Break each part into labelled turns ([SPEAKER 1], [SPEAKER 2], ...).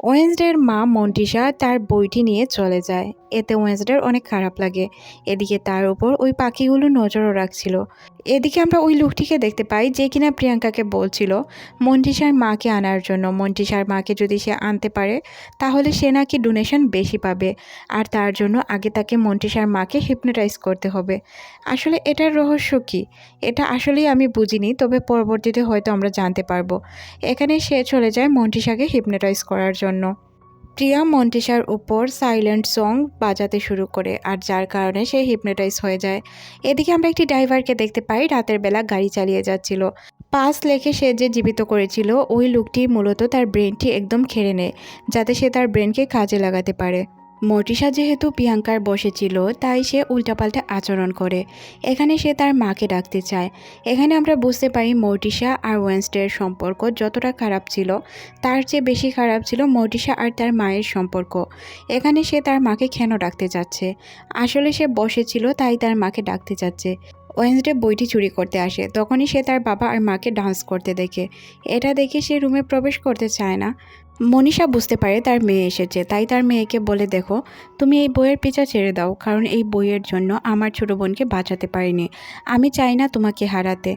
[SPEAKER 1] ওয়েন্সডের মা মন্টিসা তার বইটি নিয়ে চলে যায়। এতে ওয়েন্সডের অনেক খারাপ লাগে। এদিকে তার উপর ওই পাখিগুলো নজরও রাখছিল। এদিকে আমরা ওই লোকটিকে দেখতে পাই যে কিনা প্রিয়াঙ্কাকে বলছিল মন্টিসার মাকে আনার জন্য। মন্টিসার মাকে যদি সে আনতে পারে, তাহলে সে নাকি ডোনেশন বেশি পাবে। আর তার জন্য আগে তাকে মন্টিসার মাকে হিপনোটাইজ করতে হবে। আসলে এটার রহস্য কি? এটা আসলেই আমি বুঝিনি, তবে পরবর্তীতে হয়তো আমরা জানতে পারব। এখানে সে চলে যায় মন্টিসাকে হিপনোটাইজ করার জন্য। প্রিয়া মন্টিসার উপর সাইলেন্ট সং বাজাতে শুরু করে, আর যার কারণে সে হিপনোটাইজ হয়ে যায়। এদিকে আমরা একটি ড্রাইভারকে দেখতে পাই, রাতের বেলা গাড়ি চালিয়ে যাচ্ছিল। পাস লেখে সে যে জীবিত করেছিল, ওই লোকটি মূলত তার ব্রেনটি একদম খেড়ে নেয়, যাতে সে তার ব্রেনকে কাজে লাগাতে পারে। মর্টিসা যেহেতু প্রিয়াঙ্কার বসেছিল তাই সে উল্টাপাল্টা আচরণ করে। এখানে সে তার মাকে ডাকতে চায়। এখানে আমরা বুঝতে পারি মর্টিসা আর ওয়েন্সডের সম্পর্ক যতটা খারাপ ছিল, তার চেয়ে বেশি খারাপ ছিল মর্টিসা আর তার মায়ের সম্পর্ক। এখানে সে তার মাকে খেন ডাকতে চাচ্ছে? আসলে সে বসেছিল তাই তার মাকে ডাকতে চাচ্ছে। ওয়েন্সডে বইটি চুরি করতে আসে, তখনই সে তার বাবা আর মাকে ডান্স করতে দেখে। এটা দেখে সে রুমে প্রবেশ করতে চায় না। মনীষা বুঝতে পারে তার মেয়ে এসেছে, তাই তার মেয়েকে বলে, দেখো, তুমি এই বইয়ের পিছা ছেড়ে দাও, কারণ এই বইয়ের জন্য আমার ছোট বোনকে বাঁচাতে পারিনি। আমি চাই না তোমাকে হারাতে।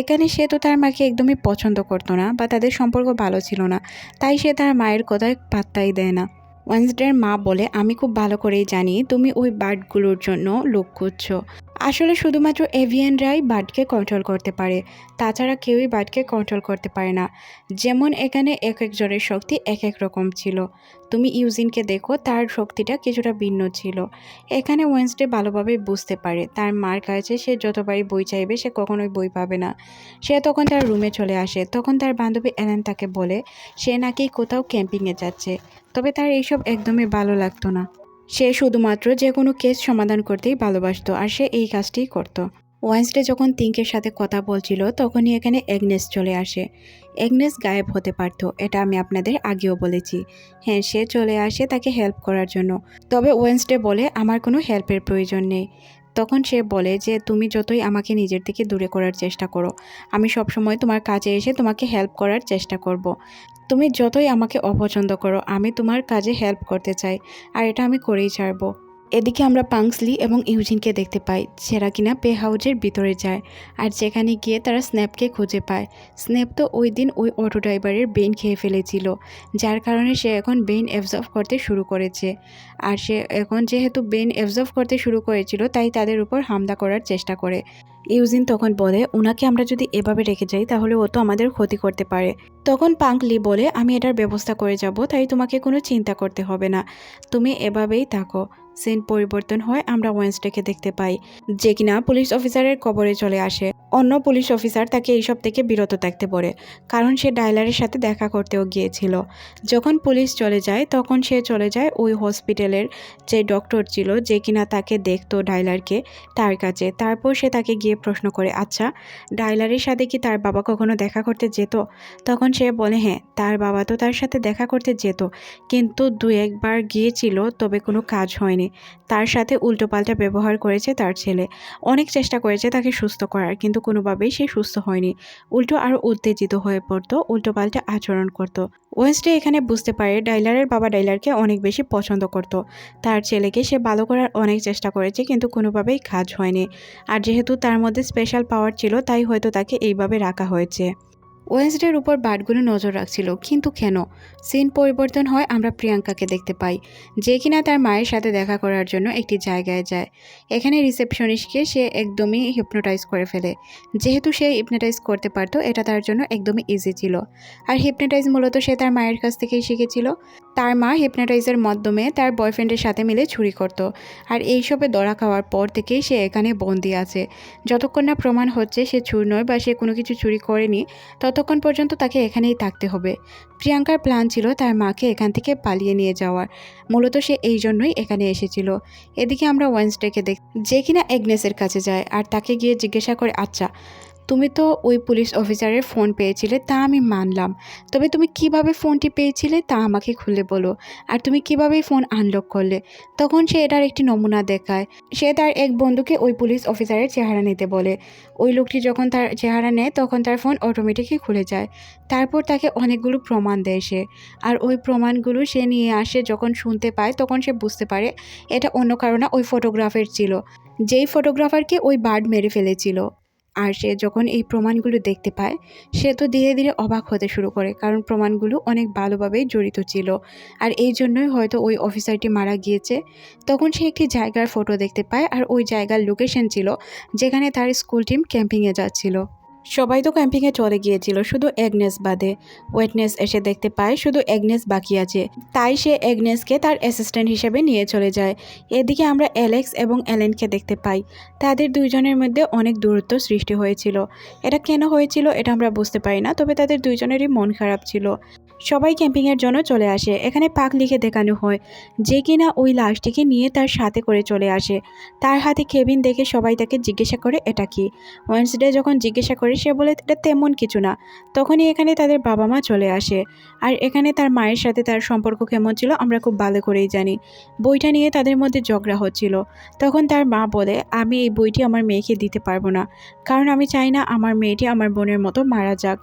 [SPEAKER 1] এখানে সে তো তার মাকে একদমই পছন্দ করতো না বা তাদের সম্পর্ক ভালো ছিল না, তাই সে তার মায়ের কথায় পাত্তাই দেয় না। ওয়েন্সডের মা বলে, আমি খুব ভালো করেই জানি তুমি ওই বার্ডগুলোর জন্য লোক খুঁজছো। আসলে শুধুমাত্র এভিয়ানরাই বার্ডকে কন্ট্রোল করতে পারে, তাছাড়া কেউই বার্ডকে কন্ট্রোল করতে পারে না। যেমন এখানে এক একজনের শক্তি এক এক রকম ছিল। তুমি ইউজিনকে দেখো, তার শক্তিটা কিছুটা ভিন্ন ছিল। এখানে ওয়েন্সডে ভালোভাবে বুঝতে পারে, তার মার কাছে সে যতবারই বই চাইবে, সে কখনোই বই পাবে না। সে তখন তার রুমে চলে আসে, তখন তার বান্ধবী অ্যালেন তাকে বলে, সে নাকি কোথাও ক্যাম্পিংয়ে যাচ্ছে। তবে তার এইসব একদমই ভালো লাগতো না। সে শুধুমাত্র যে কোনো কেস সমাধান করতেই ভালোবাসত আর সে এই কাজটি করত। ওয়েন্সডে যখন তিঙ্কের সাথে কথা বলছিল, তখনই এখানে এগনেস চলে আসে। এগনেস গায়েব হতে পারত, এটা আমি আপনাদের আগেও বলেছি। হ্যাঁ সে চলে আসে তাকে হেল্প করার জন্য। তবে ওয়েন্সডে বলে, আমার কোনো হেল্পের প্রয়োজন নেই। তখন সে বলে যে, তুমি যতই আমাকে নিজের থেকে দূরে করার চেষ্টা করো, আমি সবসময় তোমার কাজে এসে তোমাকে হেল্প করার চেষ্টা করব। তুমি যতই আমাকে অপছন্দ করো, আমি তোমার কাজে হেল্প করতে চাই, আর এটা আমি করেই ছাড়বো এদিকে আমরা পাংসলি এবং ইউজিনকে দেখতে পাই, সেরা কিনা পে হাউজের ভিতরে যায় আর যেখানে গিয়ে তারা স্ন্যাপকে খুঁজে পায়। স্ন্যাপ তো ওই দিন ওই অটো ড্রাইভারের বেইন খেয়ে ফেলেছিল, যার কারণে সে এখন বেইন অ্যাবজর্ভ করতে শুরু করেছে। আর সে এখন যেহেতু বেইন অ্যাবজর্ভ করতে শুরু করেছিল, তাই তাদের উপর হামলা করার চেষ্টা করে। ইউজিন তখন বলে, ওনাকে আমরা যদি এভাবে রেখে যাই, তাহলে ও তো আমাদের ক্ষতি করতে পারে। তখন পাঙ্কলি বলে, আমি এটার ব্যবস্থা করে যাব, তাই তোমাকে কোনো চিন্তা করতে হবে না। তুমি এভাবেই থাকো। সিন পরিবর্তন হয় আমরা ওয়েন্সডেকে দেখতে পাই যে কিনা পুলিশ অফিসারের কবরে চলে আসে। অন্য পুলিশ অফিসার তাকে এইসব থেকে বিরত থাকতে বলে, কারণ সে ডাইলারের সাথে দেখা করতেও গিয়েছিল। যখন পুলিশ চলে যায়, তখন সে চলে যায় ওই হসপিটালের যে ডক্টর ছিল যে কিনা তাকে দেখতো ডাইলারকে তার কাছে। তারপর সে তাকে গিয়ে প্রশ্ন করে আচ্ছা ডাইলারের সাথে কি তার বাবা কখনো দেখা করতে যেত? তখন সে বলে হ্যাঁ তার বাবা তো তার সাথে দেখা করতে যেত, কিন্তু দু একবার গিয়েছিল, তবে কোনো কাজ হয়নি। তার সাথে উল্টোপাল্টা ব্যবহার করেছে তার ছেলে। অনেক চেষ্টা করেছে তাকে সুস্থ করার, কিন্তু কোনোভাবেই সে সুস্থ হয়নি। উল্টো আরও উত্তেজিত হয়ে পড়তো উল্টোপাল্টা আচরণ করতো। ওয়েস্টে এখানে বুঝতে পারে ডাইলারের বাবা ডাইলারকে অনেক বেশি পছন্দ করত। তার ছেলেকে সে ভালো করার অনেক চেষ্টা করেছে কিন্তু কোনোভাবেই কাজ হয়নি। আর যেহেতু তার মধ্যে স্পেশাল পাওয়ার ছিল, তাই হয়তো তাকে এইভাবে রাখা হয়েছে। ওয়েন্সডের উপর বার্ডগুলো নজর রাখছিল, কিন্তু কেন? সিন পরিবর্তন হয় আমরা প্রিয়াঙ্কাকে দেখতে পাই, যে কিনা তার মায়ের সাথে দেখা করার জন্য একটি জায়গায় যায়। এখানে রিসেপশনিস্টকে সে একদমই হিপনোটাইজ করে ফেলে। যেহেতু সে হিপনোটাইজ করতে পারতো, এটা তার জন্য একদমই ইজি ছিল। আর হিপনোটাইজ মূলত সে তার মায়ের কাছ থেকেই শিখেছিল। তার মা হিপনোটাইজের মাধ্যমে তার বয়ফ্রেন্ডের সাথে মিলে ছুরি করত। আর এইসবে দড়া খাওয়ার পর থেকেই সে এখানে বন্দি আছে। যতক্ষণ না প্রমাণ হচ্ছে সে চুর নয় বা সে কোনো কিছু চুরি করেনি ততক্ষণ পর্যন্ত তাকে এখানেই থাকতে হবে। প্রিয়াঙ্কার প্ল্যান ছিল তার মাকে এখান থেকে পালিয়ে নিয়ে যাওয়ার। মূলত সে এই জন্যই এখানে এসেছিল। এদিকে আমরা ওয়েন্সডেকে দেখ যে কিনা এগনেসের কাছে যায় আর তাকে গিয়ে জিজ্ঞাসা করে আচ্ছা তুমি তো ওই পুলিশ অফিসারের ফোন পেয়েছিলে, তা আমি মানলাম। তবে তুমি কীভাবে ফোনটি পেয়েছিলে, তা আমাকে খুলে বলো। আর তুমি কীভাবে ফোন আনলক করলে? তখন সে এটার একটি নমুনা দেখায়। সে তার এক বন্ধুকে ওই পুলিশ অফিসারের চেহারা নিতে বলে। ওই লোকটি যখন তার চেহারা নেয়, তখন তার ফোন অটোমেটিকই খুলে যায়। তারপর তাকে অনেকগুলো প্রমাণ দেয় সে। আর ওই প্রমাণগুলো সে নিয়ে আসে যখন শুনতে পায়, তখন সে বুঝতে পারে এটা অন্য কারণে ওই ফটোগ্রাফের ছিল। যেই ফটোগ্রাফারকে ওই বার্ড মেরে ফেলেছিল। আর সে যখন এই প্রমাণগুলো দেখতে পায়, সে তো ধীরে ধীরে অবাক হতে শুরু করে, কারণ প্রমাণগুলো অনেক ভালোভাবেই জড়িত ছিল। আর এই জন্যই হয়তো ওই অফিসারটি মারা গিয়েছে। তখন সে একটি জায়গার ফটো দেখতে পায়, আর ওই জায়গার লোকেশন ছিল, যেখানে তার স্কুল টিম ক্যাম্পিংয়ে যাচ্ছিল। সবাই তো ক্যাম্পিংয়ে চলে গিয়েছিল, শুধু এগনেস বাদে। ওয়েটনেস এসে দেখতে পায় শুধু এগনেস বাকি আছে। তাই সে এগনেসকে তার অ্যাসিস্ট্যান্ট হিসেবে নিয়ে চলে যায়। এদিকে আমরা অ্যালেক্স এবং অ্যালেনকে দেখতে পাই। তাদের দুইজনের মধ্যে অনেক দূরত্ব সৃষ্টি হয়েছিল। এটা কেন হয়েছিল এটা আমরা বুঝতে পারি না, তবে তাদের দুইজনেরই মন খারাপ ছিল। সবাই ক্যাম্পিংয়ের জন্য চলে আসে। এখানে পাক লিখে দেখানো হয় যে কিনা ওই লাশটিকে নিয়ে তার সাথে করে চলে আসে। তার হাতে কেবিন দেখে সবাই তাকে জিজ্ঞাসা করে, এটা কি? ওয়েন্সডে যখন জিজ্ঞাসা করে, সে বলে, এটা তেমন কিছু না। তখনই এখানে তাদের বাবা মা চলে আসে। আর এখানে তার মায়ের সাথে তার সম্পর্ক কেমন ছিল, আমরা খুব ভালো করেই জানি। বইটা নিয়ে তাদের মধ্যে ঝগড়া হচ্ছিল। তখন তার মা বলে, আমি এই বইটি আমার মেয়েকে দিতে পারব না। কারণ আমি চাই না আমার মেয়েটি আমার বোনের মতো মারা যাক।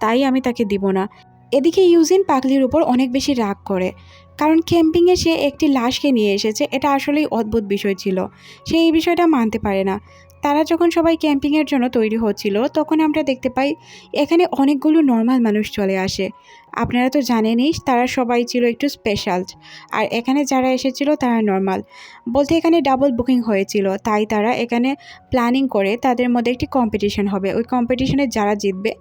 [SPEAKER 1] তাই আমি তাকে দিব না। এদিকে ইউজিন পাগলির উপর অনেক বেশি রাগ করে, কারণ ক্যাম্পিংয়ে সে একটি লাশকে নিয়ে এসেছে, এটা আসলেই অদ্ভুত বিষয় ছিল। সে এই বিষয়টা মানতে পারে না। তারা যখন সবাই ক্যাম্পিংয়ের জন্য তৈরি হচ্ছিল, তখন আমরা দেখতে পাই এখানে অনেকগুলো নর্মাল মানুষ চলে আসে। আপনারা তো জানেনই, তারা সবাই ছিল একটু স্পেশাল আর এখানে যারা এসেছিল তারা নর্মাল। বলতে এখানে ডাবল বুকিং হয়েছিল, তাই তারা এখানে প্ল্যানিং করে তাদের মধ্যে একটি কম্পিটিশন হবে। ওই কম্পিটিশনে যারা জিতবে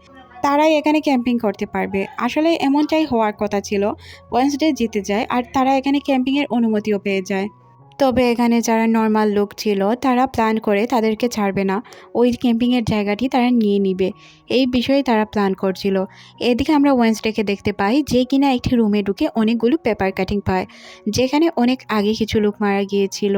[SPEAKER 1] তারাই এখানে ক্যাম্পিং করতে পারবে। আসলে এমনটাই হওয়ার কথা ছিল। ওয়েন্সডে জিতে যায় আর তারা এখানে ক্যাম্পিংয়ের অনুমতিও পেয়ে যায়। তবে এখানে যারা নর্মাল লোক ছিল, তারা প্ল্যান করে তাদেরকে ছাড়বে না। ওই ক্যাম্পিংয়ের জায়গাটি তারা নিয়ে নিবে। এই বিষয়ে তারা প্ল্যান করছিল। এদিকে আমরা ওয়েন্সডেকে দেখতে পাই যে কিনা একটি রুমে ঢুকে অনেকগুলো পেপার কাটিং পায়। যেখানে অনেক আগে কিছু লোক মারা গিয়েছিল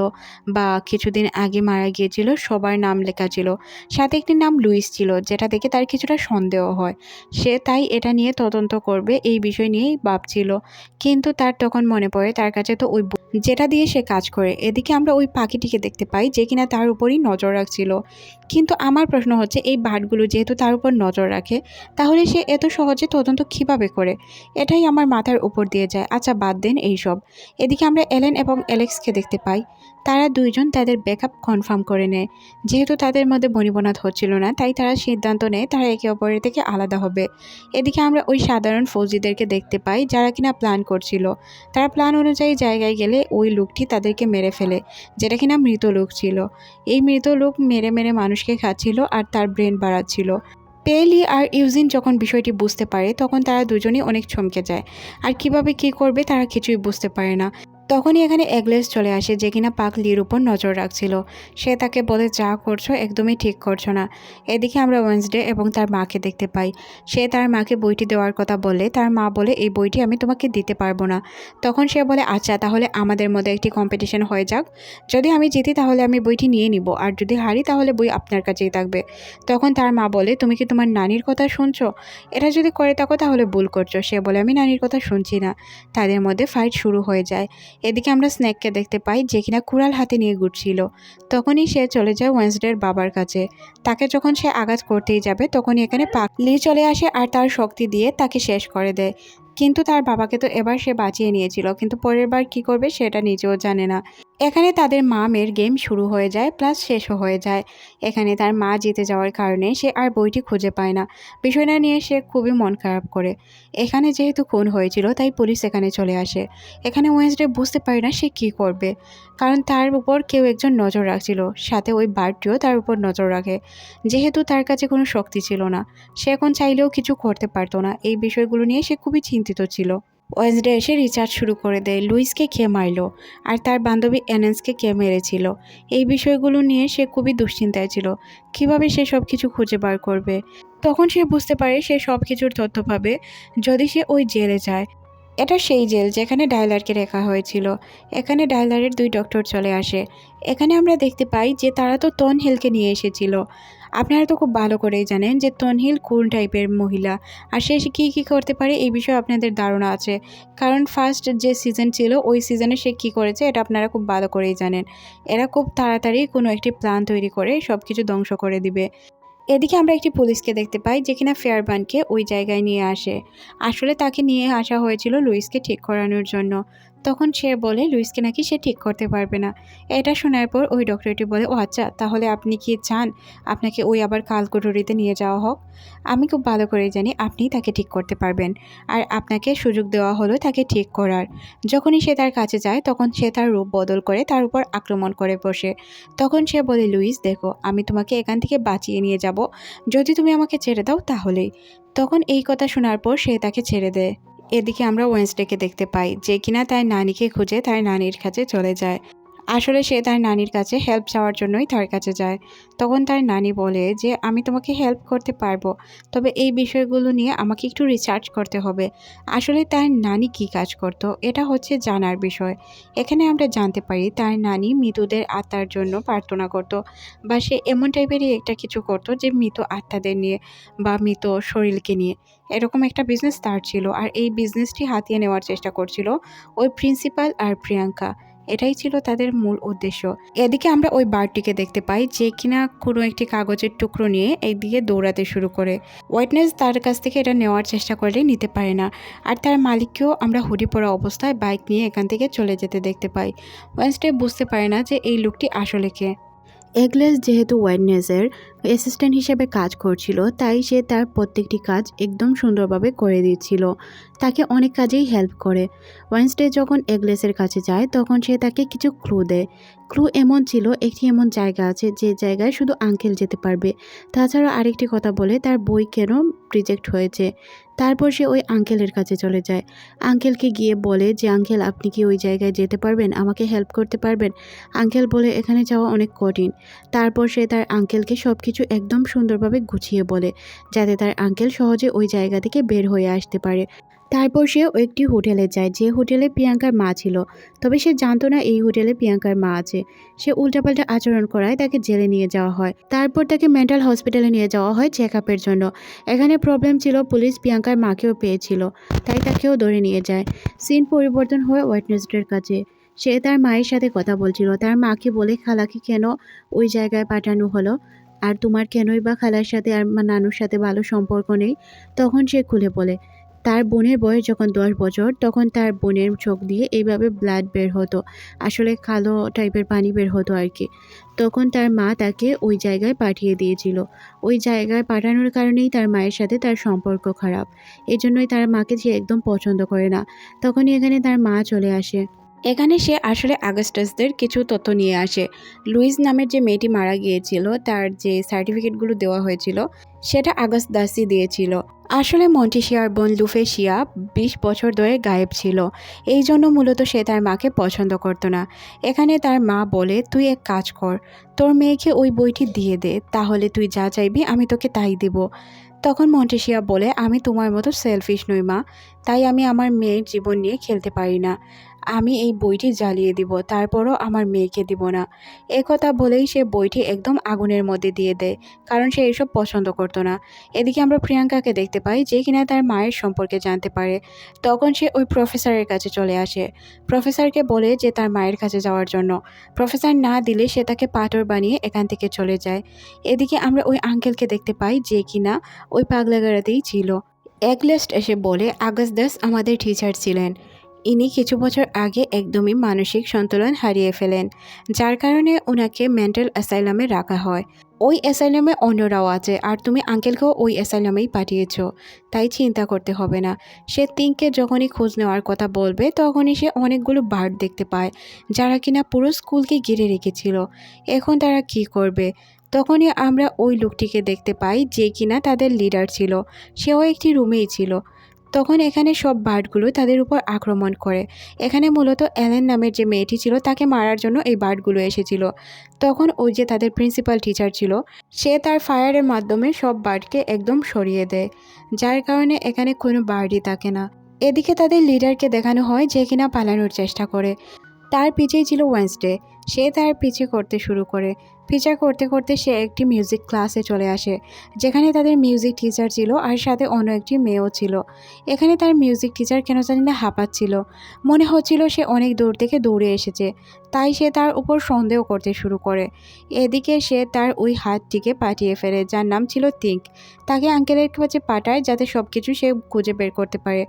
[SPEAKER 1] বা কিছুদিন আগে মারা গিয়েছিল, সবার নাম লেখা ছিল। সাথে একটি নাম লুইস ছিল, যেটা দেখে তার কিছুটা সন্দেহ হয়। সে তাই এটা নিয়ে তদন্ত করবে, এই বিষয় নিয়েই ভাবছিল। কিন্তু তার তখন মনে পড়ে, তার কাছে তো ওই যেটা দিয়ে সে কাজ করে। এদিকে আমরা ওই পাখিটিকে দেখতে পাই যে কিনা তার উপরই নজর রাখছিল। কিন্তু আমার প্রশ্ন হচ্ছে, এই বাটগুলো যেহেতু তার উপর নজর রাখে, তাহলে সে এত সহজে তদন্ত কীভাবে করে? এটাই আমার মাথার উপর দিয়ে যায়। আচ্ছা বাদ দেন এইসব। এদিকে আমরা এলেন এবং অ্যালেক্সকে দেখতে পাই। তারা দুইজন তাদের ব্যাকআপ কনফার্ম করে নেয়। যেহেতু তাদের মধ্যে বনিবনাথ হচ্ছিল না, তাই তারা সিদ্ধান্ত নেয় তারা একে অপরের থেকে আলাদা হবে। এদিকে আমরা ওই সাধারণ ফৌজিদেরকে দেখতে পাই, যারা কিনা প্ল্যান করছিল। তারা প্ল্যান অনুযায়ী জায়গায় গেলে ওই লোকটি তাদেরকে মেরে ফেলে, যেটা কিনা মৃত লোক ছিল। এই মৃত লোক মেরে মেরে মানুষকে খাচ্ছিল আর তার ব্রেন বাড়াচ্ছিল। পেলি আর ইউজিন যখন বিষয়টি বুঝতে পারে, তখন তারা দুজনেই অনেক চমকে যায়। আর কীভাবে কি করবে তারা কিছুই বুঝতে পারে না। তখনই এখানে এগলেস চলে আসে যে কিনা পাক লির উপর নজর রাখছিল। সে তাকে বলে, যা করছ একদমই ঠিক করছ না। এদিকে আমরা ওয়েন্সডে এবং তার মাকে দেখতে পাই। সে তার মাকে বইটি দেওয়ার কথা বলে, তার মা বলে, এই বইটি আমি তোমাকে দিতে পারব না। তখন সে বলে আচ্ছা তাহলে আমাদের মধ্যে একটি কম্পিটিশন হয়ে যাক। যদি আমি জিতি, তাহলে আমি বইটি নিয়ে নিব। আর যদি হারি, তাহলে বই আপনার কাছেই থাকবে। তখন তার মা বলে, তুমি কি তোমার নানির কথা শুনছো? এটা যদি করে থাকো, তাহলে ভুল করছ। সে বলে, আমি নানির কথা শুনছি না। তাদের মধ্যে ফাইট শুরু হয়ে যায়। এদিকে আমরা স্ন্যাককে দেখতে পাই যে কিনা কুড়াল হাতে নিয়ে ঘুরছিল। তখনই সে চলে যায় ওয়েন্সডের বাবার কাছে। তাকে যখন সে আঘাত করতেই যাবে, তখনই এখানে পাক লি চলে আসে আর তার শক্তি দিয়ে তাকে শেষ করে দেয়। কিন্তু তার বাবাকে তো এবার সে বাঁচিয়ে নিয়েছিল, কিন্তু পরের বার কী করবে সেটা নিজেও জানে না। এখানে তাদের মা মেয়ের গেম শুরু হয়ে যায় প্লাস শেষও হয়ে যায়। এখানে তার মা জিতে যাওয়ার কারণে সে আর বইটি খুঁজে পায় না। বিষয়টা নিয়ে সে খুবই মন খারাপ করে। এখানে যেহেতু খুন হয়েছিল, তাই পুলিশ এখানে চলে আসে। এখানে ওয়েন্সডে বুঝতে পারে না সে কী করবে। কারণ তার উপর কেউ একজন নজর রাখছিল। সাথে ওই বার্ডটিও তার উপর নজর রাখে। যেহেতু তার কাছে কোনো শক্তি ছিল না, সে এখন চাইলেও কিছু করতে পারতো না। এই বিষয়গুলো নিয়ে সে খুবই চিন্তিত ছিল। ওয়েন্সডে এসে রিচার্জ শুরু করে দেয়, লুইসকে খেয়ে মারলো আর তার বান্ধবী অ্যানেন্সকে কে মেরেছিল। এই বিষয়গুলো নিয়ে সে খুবই দুশ্চিন্তায় ছিল। কীভাবে সে সব কিছু খুঁজে বার করবে? তখন সে বুঝতে পারে সে সব কিছুর তথ্য পাবে। যদি সে ওই জেলে যায় এটা সেই জেল যেখানে ডায়লারকে রেখা হয়েছিল। এখানে ডায়লারের দুই ডক্টর চলে আসে। এখানে আমরা দেখতে পাই যে তারা তো তন হেলকে নিয়ে এসেছিল। আপনারা তো খুব ভালো করেই জানেন যে তনহিল কোন টাইপের মহিলা। আর সে কী কী করতে পারে এই বিষয়ে আপনাদের ধারণা আছে। কারণ ফার্স্ট যে সিজন ছিল, ওই সিজনে সে কী করেছে এটা আপনারা খুব ভালো করেই জানেন। এরা খুব তাড়াতাড়ি কোনো একটি প্ল্যান তৈরি করে সব কিছু ধ্বংস করে দিবে। এদিকে আমরা একটি পুলিশকে দেখতে পাই যে কিনা ফেয়ারবানকে ওই জায়গায় নিয়ে আসে। আসলে তাকে নিয়ে আসা হয়েছিল লুইসকে ঠিক করানোর জন্য। তখন সে বলে, লুইসকে নাকি সে ঠিক করতে পারবে না। এটা শোনার পর ওই ডক্টরটি বলে, ও আচ্ছা তাহলে আপনি কি চান আপনাকে ওই আবার কালকুটুরিতে নিয়ে যাওয়া হোক? আমি খুব ভালো করেই জানি আপনি তাকে ঠিক করতে পারবেন আর আপনাকে সুযোগ দেওয়া হলো তাকে ঠিক করার। যখনই সে তার কাছে যায়, তখন সে তার রূপ বদল করে তার উপর আক্রমণ করে বসে। তখন সে বলে, লুইস, দেখো, আমি তোমাকে এখান থেকে বাঁচিয়ে নিয়ে যাব। যদি তুমি আমাকে ছেড়ে দাও, তাহলেই। তখন এই কথা শোনার পর সে তাকে ছেড়ে দেয়। এদিকে আমরা ওয়েন্সডেকে দেখতে পাই যে কিনা তার নানিকে খুঁজে তার নানির কাছে চলে যায়। আসলে সে তার নানির কাছে হেল্প চাওয়ার জন্যই তার কাছে যায়। তখন তার নানি বলে যে, আমি তোমাকে হেল্প করতে পারব, তবে এই বিষয়গুলো নিয়ে আমাকে একটু রিসার্চ করতে হবে। আসলে তার নানি কি কাজ করত, এটা হচ্ছে জানার বিষয়। এখানে আমরা জানতে পারি তার নানি মৃতদের আত্মার জন্য প্রার্থনা করত বা সে এমন টাইপেরই একটা কিছু করতো যে, মৃত আত্মাদের নিয়ে বা মৃত শরীরকে নিয়ে। এরকম একটা বিজনেস তার ছিল আর এই বিজনেসটি হাতিয়ে নেওয়ার চেষ্টা করছিল ওই প্রিন্সিপাল আর প্রিয়াঙ্কা। এটাই ছিল তাদের মূল উদ্দেশ্য। এদিকে আমরা ওই বারটিকে দেখতে পাই যে কিনা কোনো একটি কাগজের টুকরো নিয়ে এইদিকে দৌড়াতে শুরু করে। ওয়াইটনেস তার কাছ থেকে এটা নেওয়ার চেষ্টা করলে নিতে পারে না। আর তার মালিককেও আমরা হুডি পড়া অবস্থায় বাইক নিয়ে এখান থেকে চলে যেতে দেখতে পাই। ওয়েন্সডে বুঝতে পারে না যে এই লোকটি আসলে কে। এগলেস যেহেতু ওয়েডনেসের অ্যাসিস্ট্যান্ট হিসেবে কাজ করছিল, তাই সে তার প্রত্যেকটি কাজ একদম সুন্দরভাবে করে দিচ্ছিল। তাকে অনেক কাজেই হেল্প করে। ওয়েন্সডে যখন এগলেসের কাছে যায়, তখন সে তাকে কিছু ক্লু দেয়। ক্লু এমন ছিল, একটি এমন জায়গা আছে, যে জায়গায় শুধু আঙ্কেল যেতে পারবে। তাছাড়া আরেকটি কথা বলে, তার বই কেন রিজেক্ট হয়েছে? তারপর সে ওই আঙ্কেলের কাছে চলে যায়। আঙ্কেলকে গিয়ে বলে যে, আঙ্কেল, আপনি কি ওই জায়গায় যেতে পারবেন? আমাকে হেল্প করতে পারবেন? আঙ্কেল বলে, এখানে যাওয়া অনেক কঠিন। তারপর সে তার আঙ্কেলকে সব কিছু একদম সুন্দরভাবে গুছিয়ে বলে, যাতে তার আঙ্কেল সহজে ওই জায়গা থেকে বের হয়ে আসতে পারে। তারপর সে একটি হোটেলে যায়, যে হোটেলে প্রিয়াঙ্কার মা ছিল। তবে সে জানতো না এই হোটেলে প্রিয়াঙ্কার মা আছে। সে উল্টাপাল্টা আচরণ করায় তাকে জেলে নিয়ে যাওয়া হয়। তারপর তাকে মেন্টাল হসপিটালে নিয়ে যাওয়া হয় চেক আপের জন্য। এখানে প্রবলেম ছিল, পুলিশ প্রিয়াঙ্কার মাকেও পেয়েছিল, তাই তাকেও ধরে নিয়ে যায়। সিন পরিবর্তন হয় ওয়েটনেসডের কাছে। সে তার মায়ের সাথে কথা বলছিল। তার মাকে বলে, খালাকে কেন ওই জায়গায় পাঠানো হলো? আর তোমার কেনই বা খালার সাথে আর নানুর সাথে ভালো সম্পর্ক নেই? তখন সে খুলে বলে তার বোনের বয়স যখন দশ বছর, তখন তার বোনের চোখ দিয়ে এইভাবে ব্লাড বের হতো, আসলে কালো টাইপের পানি বের হতো আর কি। তখন তার মা তাকে ওই জায়গায় পাঠিয়ে দিয়েছিল। ওই জায়গায় পাঠানোর কারণেই তার মায়ের সাথে তার সম্পর্ক খারাপ। এই জন্যই তার মাকে যে একদম পছন্দ করে না। তখনই এখানে তার মা চলে আসে। এখানে সে আসলে আগস্টাসদের কিছু তথ্য নিয়ে আসে। লুইস নামের যে মেয়েটি মারা গিয়েছিল, তার যে সার্টিফিকেটগুলো দেওয়া হয়েছিল, সেটা আগস্ট দাসই দিয়েছিল। আসলে মন্টিশিয়ার বোন লুফেশিয়া বিশ বছর ধরে গায়েব ছিল। এই জন্য মূলত সে তার মাকে পছন্দ করতো না। এখানে তার মা বলে, তুই এক কাজ কর, তোর মেয়েকে ওই বইটি দিয়ে দে, তাহলে তুই যা চাইবি আমি তোকে তাই দেব। তখন মন্টেশিয়া বলে, আমি তোমার মতো সেলফিশ নই মা, তাই আমি আমার মেয়ের জীবন নিয়ে খেলতে পারি না। আমি এই বইটি জ্বালিয়ে দিব, তারপরও আমার মেয়েকে দিব না। কথা বলেই সে বইটি একদম আগুনের মধ্যে দিয়ে দেয়, কারণ সে এসব পছন্দ করতো না। এদিকে আমরা প্রিয়াঙ্কাকে দেখতে পাই যে কিনা তার মায়ের সম্পর্কে জানতে পারে। তখন সে ওই প্রফেসরের কাছে চলে আসে। প্রফেসরকে বলে যে তার মায়ের কাছে যাওয়ার জন্য। প্রফেসর না দিলে সে তাকে পাথর বানিয়ে এখান থেকে চলে যায়। এদিকে আমরা ওই আঙ্কেলকে দেখতে পাই যে কিনা ওই পাগলাগাড়াতেই ছিল। একলেস্ট এসে বলে, আগস্ট দাস আমাদের টিচার ছিলেন। ইনি কিছু বছর আগে একদমই মানসিক সন্তুলন হারিয়ে ফেলেন, যার কারণে ওনাকে মেন্টাল অ্যাসাইলামে রাখা হয়। ওই অ্যাসাইলামে অন্যরাও আছে, আর তুমি আঙ্কেলকেও ওই অ্যাসাইলামেই পাঠিয়েছ, তাই চিন্তা করতে হবে না। সে তিনকে যখনই খোঁজ নেওয়ার কথা বলবে, তখনই সে অনেকগুলো বার্ড দেখতে পায়, যারা কিনা পুরো স্কুলকে ঘিরে রেখেছিল। এখন তারা কি করবে? তখনই আমরা ওই লোকটিকে দেখতে পাই, যে কিনা তাদের লিডার ছিল। সেও একটি রুমেই ছিল। তখন এখানে সব বার্ডগুলো তাদের উপর আক্রমণ করে। এখানে মূলত অ্যালেন নামের যে মেয়েটি ছিল, তাকে মারার জন্য এই বার্ডগুলো এসেছিল। তখন ওই যে তাদের প্রিন্সিপাল টিচার ছিল, সে তার ফায়ারের মাধ্যমে সব বার্ডকে একদম সরিয়ে দেয়, যার কারণে এখানে কোনো বার্ডই থাকে না। এদিকে তাদের লিডারকে দেখানো হয় যে কিনা পালানোর চেষ্টা করে। তার পিছেই ছিল ওয়েন্সডে সে তার পিছে করতে শুরু করে। বিচার করতে করতে সে একটি মিউজিক ক্লাসে চলে আসে, যেখানে তাদের মিউজিক টিচার ছিল আর সাথে অন্য একটি মেয়েও ছিল। এখানে তার মিউজিক টিচার কেন জানি না হাঁপাচ্ছিল। মনে হচ্ছিল সে অনেক দূর থেকে দৌড়ে এসেছে, তাই সে তার উপর সন্দেহ করতে শুরু করে। এদিকে সে তার ওই হাতটিকে পাঠিয়ে ফেলে, যার নাম ছিল তিঙ্ক। তাকে আঙ্কেলের কাছে পাঠায় যাতে সব কিছু সে খুঁজে বের করতে পারে।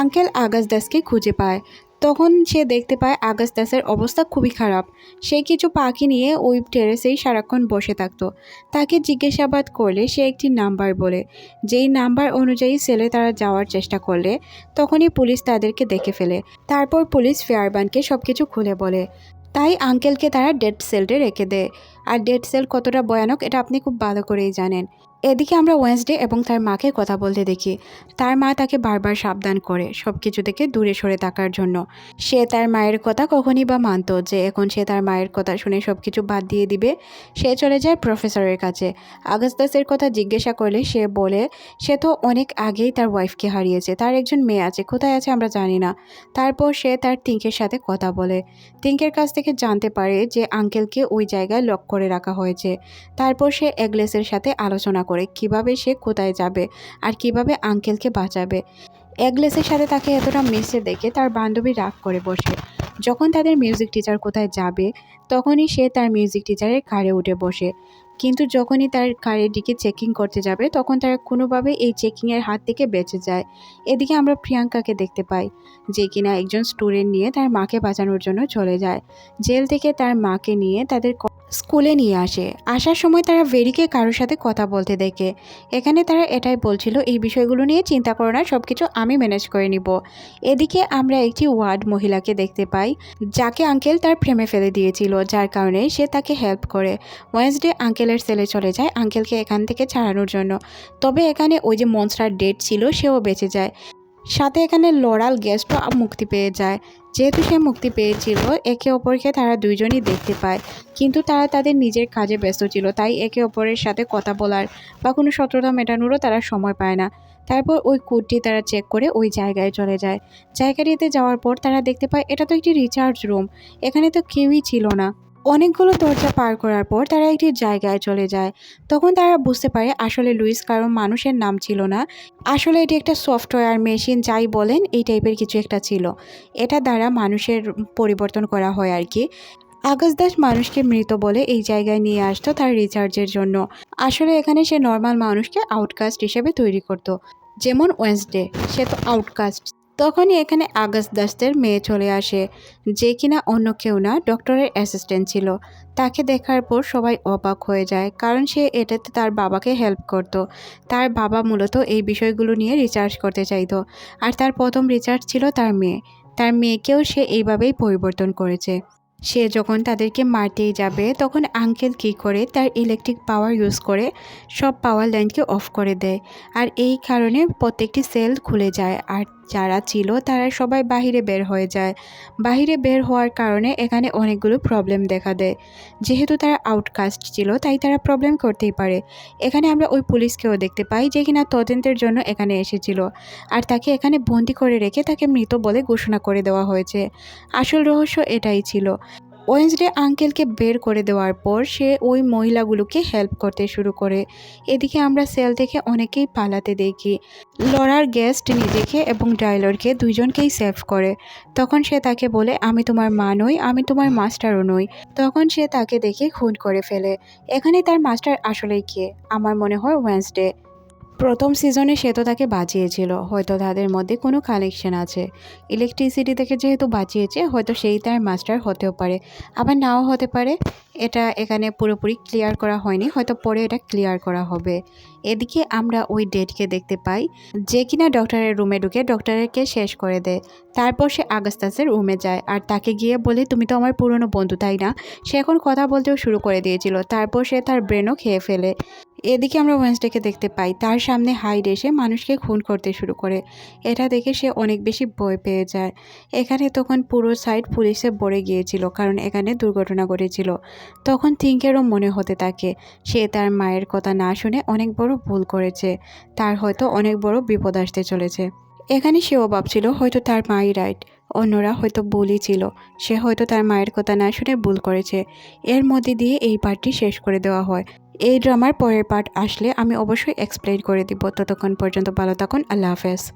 [SPEAKER 1] আঙ্কেল আগাস দাসকে খুঁজে পায়। তখন সে দেখতে পায় আগাস দাসের অবস্থা খুবই খারাপ। সে কিছু পাখি নিয়ে ওই টেরেসেই সারাক্ষণ বসে থাকতো। তাকে জিজ্ঞাসাবাদ করলে সে একটি নাম্বার বলে। যেই নাম্বার অনুযায়ী সেলে তারা যাওয়ার চেষ্টা করলে, তখনই পুলিশ তাদেরকে দেখে ফেলে। তারপর পুলিশ ফেয়ারবানকে সব কিছু খুলে বলে। তাই আঙ্কেলকে তারা ডেড সেলটে রেখে দেয়। আর ডেড সেল কতটা ভয়ানক, এটা আপনি খুব ভালো করেই জানেন। এদিকে আমরা ওয়েন্সডে এবং তার মাকে কথা বলতে দেখি। তার মা তাকে বারবার সাবধান করে সব কিছু থেকে দূরে সরে থাকার জন্য। সে তার মায়ের কথা কখনই বা মানতো, যে এখন সে তার মায়ের কথা শুনে সব কিছু বাদ দিয়ে দিবে, সে চলে যায় প্রফেসরের কাছে। আগস্তাসের কথা জিজ্ঞাসা করলে সে বলে, সে তো অনেক আগেই তার ওয়াইফকে হারিয়েছে, তার একজন মেয়ে আছে, কোথায় আছে আমরা জানি না। তারপর সে তার টিঙ্কের সাথে কথা বলে। টিঙ্কের কাছ থেকে জানতে পারে যে আঙ্কেলকে ওই জায়গায় লক করে রাখা হয়েছে। তারপর সে এগলেসের সাথে আলোচনা করে কীভাবে সে কোথায় যাবে আর কীভাবে আঙ্কেলকে বাঁচাবে। এগলেসের সাথে তাকে এতটা মিশে দেখে তার বান্ধবী রাগ করে বসে। যখন তাদের মিউজিক টিচার কোথায় যাবে, তখনই সে তার মিউজিক টিচারের কারে উঠে বসে। কিন্তু যখনই তার কারের দিকে চেকিং করতে যাবে, তখন তারা কোনোভাবে এই চেকিংয়ের হাত থেকে বেঁচে যায়। এদিকে আমরা প্রিয়াঙ্কাকে দেখতে পাই, যে কিনা একজন স্টুডেন্ট নিয়ে তার মাকে বাঁচানোর জন্য চলে যায়। জেল থেকে তার মাকে নিয়ে তাদের স্কুলে নিয়ে আসে। আসার সময় তারা ভেরিকে কারোর সাথে কথা বলতে দেখে। এখানে তারা এটাই বলছিল, এই বিষয়গুলো নিয়ে চিন্তা করো না সব কিছু আমি ম্যানেজ করে নিব। এদিকে আমরা একটি ওয়ার্ড মহিলাকে দেখতে পাই, যাকে আঙ্কেল তার প্রেমে ফেলে দিয়েছিল, যার কারণে সে তাকে হেল্প করে। ওয়েন্সডে আঙ্কেলের সেলে চলে যায়, আঙ্কেলকে এখান থেকে ছাড়ানোর জন্য। তবে এখানে ওই যে মনস্টার ডেট ছিল, সেও বেঁচে যায়। সাথে এখানে লরাল গেস্টও মুক্তি পেয়ে যায়। যেহেতু সে মুক্তি পেয়েছিল, একে অপরকে তারা দুইজনই দেখতে পায়। কিন্তু তারা তাদের নিজের কাজে ব্যস্ত ছিল, তাই একে অপরের সাথে কথা বলার বা কোনো শত্রুতা মেটানোরও তারা সময় পায় না। তারপর ওই কোডটি তারা চেক করে ওই জায়গায় চলে যায়। জায়গাটিতে যাওয়ার পর তারা দেখতে পায়, এটা তো একটি রিচার্জ রুম এখানে তো কেউই ছিল না। অনেকগুলো দরজা পার করার পর তারা একটি জায়গায় চলে যায়। তখন তারা বুঝতে পারে আসলে লুইস কারণ মানুষের নাম ছিল না। আসলে এটি একটা সফটওয়্যার মেশিন যাই বলেন, এই টাইপের কিছু একটা ছিল। এটা দ্বারা মানুষের পরিবর্তন করা হয় আর কি। আগস্ট দাস মানুষকে মৃত বলে এই জায়গায় নিয়ে আসতো তার রিচার্জের জন্য। আসলে এখানে সে নর্মাল মানুষকে আউটকাস্ট হিসেবে তৈরি করত। যেমন ওয়েন্সডে, সে তো আউটকাস্ট। তখনই এখানে আগস্ট দাসদের মেয়ে চলে আসে, যে কিনা অন্য কেউ না, ডক্টরের অ্যাসিস্ট্যান্ট ছিল। তাকে দেখার পর সবাই অবাক হয়ে যায়, কারণ সে এটাতে তার বাবাকে হেল্প করত। তার বাবা মূলত এই বিষয়গুলো নিয়ে রিচার্জ করতে চাইতো, আর তার প্রথম রিচার্জ ছিল তার মেয়ে। তার মেয়েকেও সে এইভাবেই পরিবর্তন করেছে। সে যখন তাদেরকে মারতেই যাবে, তখন আঙ্কেল কী করে তার ইলেকট্রিক পাওয়ার ইউজ করে সব পাওয়ার লাইনকে অফ করে দেয়, আর এই কারণে প্রত্যেকটি সেল খুলে যায়, আর যারা ছিল, তারা সবাই বাহিরে বের হয়ে যায়। বাহিরে বের হওয়ার কারণে এখানে অনেকগুলো প্রবলেম দেখা দেয়। যেহেতু তারা আউটকাস্ট ছিল, তাই তারা প্রবলেম করতেই পারে। এখানে আমরা ওই পুলিশকেও দেখতে পাই যে কিনা তদন্তের জন্য এখানে এসেছিল। আর তাকে এখানে বন্দি করে রেখে তাকে মৃত বলে ঘোষণা করে দেওয়া হয়েছে। আসল রহস্য এটাই ছিল। ওয়েন্সডে আঙ্কেলকে বের করে দেওয়ার পর সে ওই মহিলাগুলোকে হেল্প করতে শুরু করে। এদিকে আমরা সেল থেকে অনেকেই পালাতে দেখি। লড়ার গেস্ট নিজেকে এবং ডাইলরকে দুইজনকেই সেভ করে। তখন সে তাকে বলে, আমি তোমার মা নই, আমি তোমার মাস্টারও নই। তখন সে তাকে দেখে খুন করে ফেলে। এখানে তার মাস্টার আসলেই কে? আমার মনে হয় ওয়েন্সডে। প্রথম সিজনে সে তো তাকে বাঁচিয়েছিল, হয়তো তাদের মধ্যে কোনো কানেকশন আছে। ইলেকট্রিসিটি থেকে যেহেতু বাঁচিয়েছে, হয়তো সেই তার মাস্টার হতেও পারে। আবার নাও হতে পারে, এটা এখানে পুরোপুরি ক্লিয়ার করা হয়নি, হয়তো পরে এটা ক্লিয়ার করা হবে। এদিকে আমরা ওই ডেটকে দেখতে পাই, যে কিনা ডক্টরের রুমে ঢুকে ডক্টরেরকে শেষ করে দেয়। তারপর সে আগাস্তাসের রুমে যায়, আর তাকে গিয়ে বলে, তুমি তো আমার পুরনো বন্ধু, তাই না? সে এখন কথা বলতেও শুরু করে দিয়েছিল, তারপর সে তার ব্রেনও খেয়ে ফেলে। এদিকে আমরা ওয়েন্সডেকে দেখতে পাই, তার সামনে হাইড এসে মানুষকে খুন করতে শুরু করে। এটা দেখে সে অনেক বেশি ভয় পেয়ে যায়। এখানে তখন পুরো সাইড পুলিশে ভরে গিয়েছিল, কারণ এখানে দুর্ঘটনা ঘটেছিল। তখন থিঙ্কেরও মনে হতে থাকে, সে তার মায়ের কথা না শুনে অনেক বড় ভুল করেছে। তার হয়তো অনেক বড় বিপদ আসতে চলেছে। এখানে সেও ভাবছিল, হয়তো তার মাই রাইট অন্যরা হয়তো ভুলই ছিল। সে হয়তো তার মায়ের কথা না শুনে ভুল করেছে। এর মধ্যে দিয়ে এই পার্টটি শেষ করে দেওয়া হয়। এই ড্রামার পরের পার্ট আসলে আমি অবশ্যই এক্সপ্লেন করে দিব। ততক্ষণ পর্যন্ত ভালো থাকুন। আল্লাহ হাফেজ।